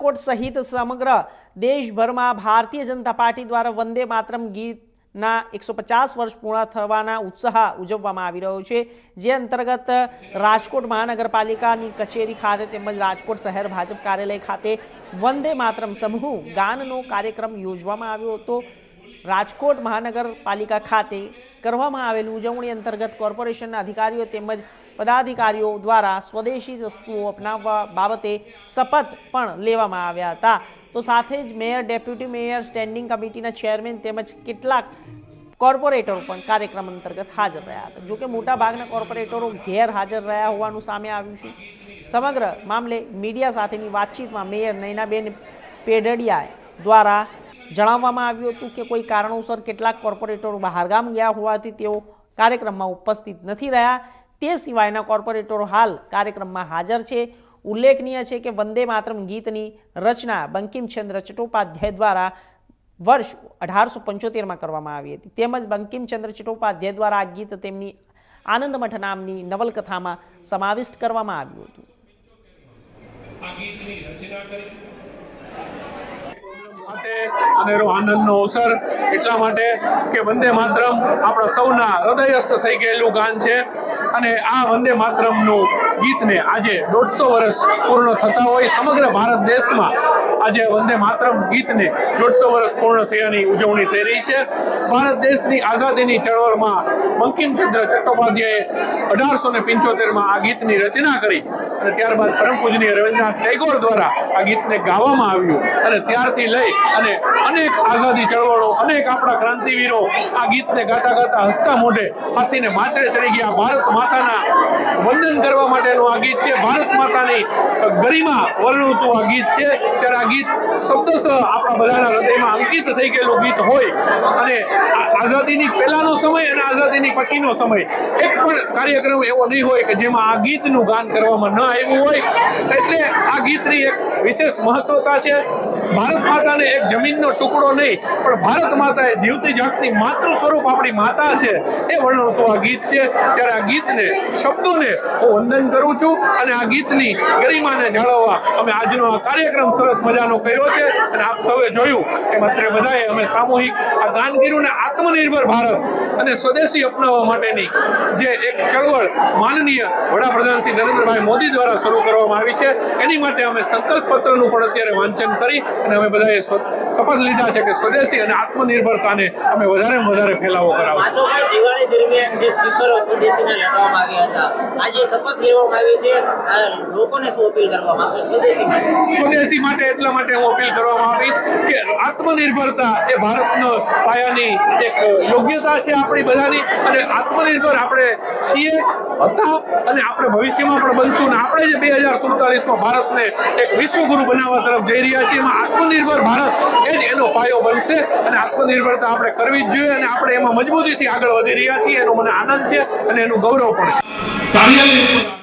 રાજકોટ સહિત સમગ્ર દેશભરમાં ભારતીય જનતા પાર્ટી દ્વારા વંદે માતરમ ગીતના એકસો પચાસ વર્ષ પૂર્ણ થવાના ઉત્સાહ ઉજવવામાં આવી રહ્યો છે. જે અંતર્ગત રાજકોટ મહાનગરપાલિકાની કચેરી ખાતે તેમજ રાજકોટ શહેર ભાજપ કાર્યાલય ખાતે વંદે માતરમ સમૂહ ગાનનો કાર્યક્રમ યોજવામાં આવ્યો હતો. રાજકોટ મહાનગરપાલિકા ખાતે કરવામાં આવેલું ઉજવણી અંતર્ગત કોર્પોરેશનના અધિકારીઓ તેમજ પદાધિકારીઓ દ્વારા સ્વદેશી વસ્તુઓ અપનાવવા બાબતે શપથ પણ લેવામાં આવ્યા હતા. તો સાથે જ મેયર, ડેપ્યુટી મેયર, સ્ટેન્ડિંગ કમિટીના ચેરમેન તેમજ કેટલાક કોર્પોરેટરો પણ કાર્યક્રમ અંતર્ગત હાજર રહ્યા હતા. જોકે મોટાભાગના કોર્પોરેટરો ગેરહાજર રહ્યા હોવાનું સામે આવ્યું છે. સમગ્ર મામલે મીડિયા સાથેની વાતચીતમાં મેયર નૈનાબેન પેડડિયા દ્વારા જણાવવામાં આવ્યું હતું કે કોઈ કારણોસર કેટલાક કોર્પોરેટરો બહારગામ ગયા હોવાથી તેઓ કાર્યક્રમમાં ઉપસ્થિત નથી રહ્યા. તે સિવાયના કોર્પોરેટરો હાલ કાર્યક્રમમાં હાજર છે. ઉલ્લેખનીય છે કે વંદે માતરમ ગીતની રચના બંકિમચંદ્ર ચટ્ટોપાધ્યાય દ્વારા વર્ષ અઢારસો પંચોતેરમાં કરવામાં આવી હતી. તેમજ બંકિમચંદ્ર ચટ્ટોપાધ્યાય દ્વારા આ ગીત તેમની આનંદમઠ નામની નવલકથામાં સમાવિષ્ટ કરવામાં આવ્યું હતું. આ ગીતની રચના કરી. માટે અનેરો આનંદનો અવસર એટલા માટે કે વંદે માતરમ આપણા સૌના હૃદયસ્થ થઈ ગયેલું ગાન છે. અને આ વંદે માતરમનું ગીતને આજે દોઢસો વર્ષ પૂર્ણ થતા હોય. સમગ્ર ભારત દેશમાં આજે વંદે માતરમ ગીતને દોઢસો વર્ષ પૂર્ણ થયાની ઉજવણી થઈ રહી છે. ભારત દેશની આઝાદીની ચળવળમાં બંકિમચંદ્ર ચટ્ટોપાધ્યાયે અઢારસો ને પંચોતેરમાં આ ગીતની રચના કરી અને ત્યારબાદ પરમ પૂજનીય રવિન્દ્રનાથ ટેગોર દ્વારા આ ગીતને ગાવામાં આવ્યું અને ત્યારથી લઈ અને અનેક આઝાદી ચળવળો, અનેક આપણા ક્રાંતિવીરો આ ગીતને ગાતા ગાતા હસતા મોઢે હસીને માથે ચડી ગયા. ભારત માતાના વંદન કરવા માટેનું આ ગીત છે ભારત માતાની ગરિમા. વર્ણવતું આ ગીત છે. ત્યારે આ ગીત શબ્દશ આપણા બધાના હૃદયમાં અંકિત થઈ ગયેલું ગીત હોય. અને આઝાદીની પહેલાનો સમય અને આઝાદીની પછીનો સમય. એક પણ કાર્યક્રમ એવો નહીં હોય કે જેમાં આ ગીતનું ગાન કરવામાં ન આવ્યું હોય. એટલે આ ગીતની એક વિશેષ મહત્વતા છે. ભારત માતાને એક જમીનનો ટુકડો નહીં, પણ ભારત માતા એ જીવતી જાગતી માતૃ સ્વરૂપ આપણી માતા છે. એ વર્ણવતું આ ગીત છે. ત્યારે આ ગીતને, શબ્દોને હું વંદન કરું છું અને આ ગીતની ગરિમાને જાળવવા અમે આજનો આ કાર્યક્રમ સરસ મજાનો કર્યો છે અને આપ સૌએ જોયું કે માત્ર બધાએ અમે સામૂહિક આ ગાનગીરીને આત્મનિર્ભર ભારત અને સ્વદેશી અપનાવવા માટેની જે એક ચળવળ માનનીય વડાપ્રધાન શ્રી નરેન્દ્રભાઈ મોદી દ્વારા શરૂ કરવામાં આવી છે, એની માટે અમે સંકલ્પ પત્રનું પણ અત્યારે વાંચન કરી અને અમે બધાએ શપથ લીધા છે કે સ્વદેશી અને આત્મનિર્ભરતાને અમે વધારે વધારે ફેલાવો કરાવશું. દરમિયાન જે સ્પીકરો સ્વદેશીના લગાવવામાં આવ્યા હતા, આજે શપથ લેવામાં આવી છે. લોકોને શું અપીલ કરવા માંગશો? સ્વદેશી માટે. સ્વદેશી માટે એટલા માટે હું અપીલ કરવામાં આવીશ કે આત્મનિર્ભરતા એ ભારતનો પાયાની એક યોગ્યતા છે આપણી બધાની અને આત્મનિર્ભર આપણે છીએ હતા અને આપણે ભવિષ્યમાં પણ બનશું ને આપણે જે બે હજાર સુડતાલીસમાં ભારતને એક વિશ્વગુરુ બનાવવા તરફ જઈ રહ્યા છીએ, એમાં આત્મનિર્ભર ભારત એ જ એનો પાયો બનશે અને આત્મનિર્ભરતા આપણે કરવી જ જોઈએ અને આપણે એમાં મજબૂતીથી આગળ વધી રહ્યા છીએ એનો મને આનંદ છે અને એનું ગૌરવ પણ છે.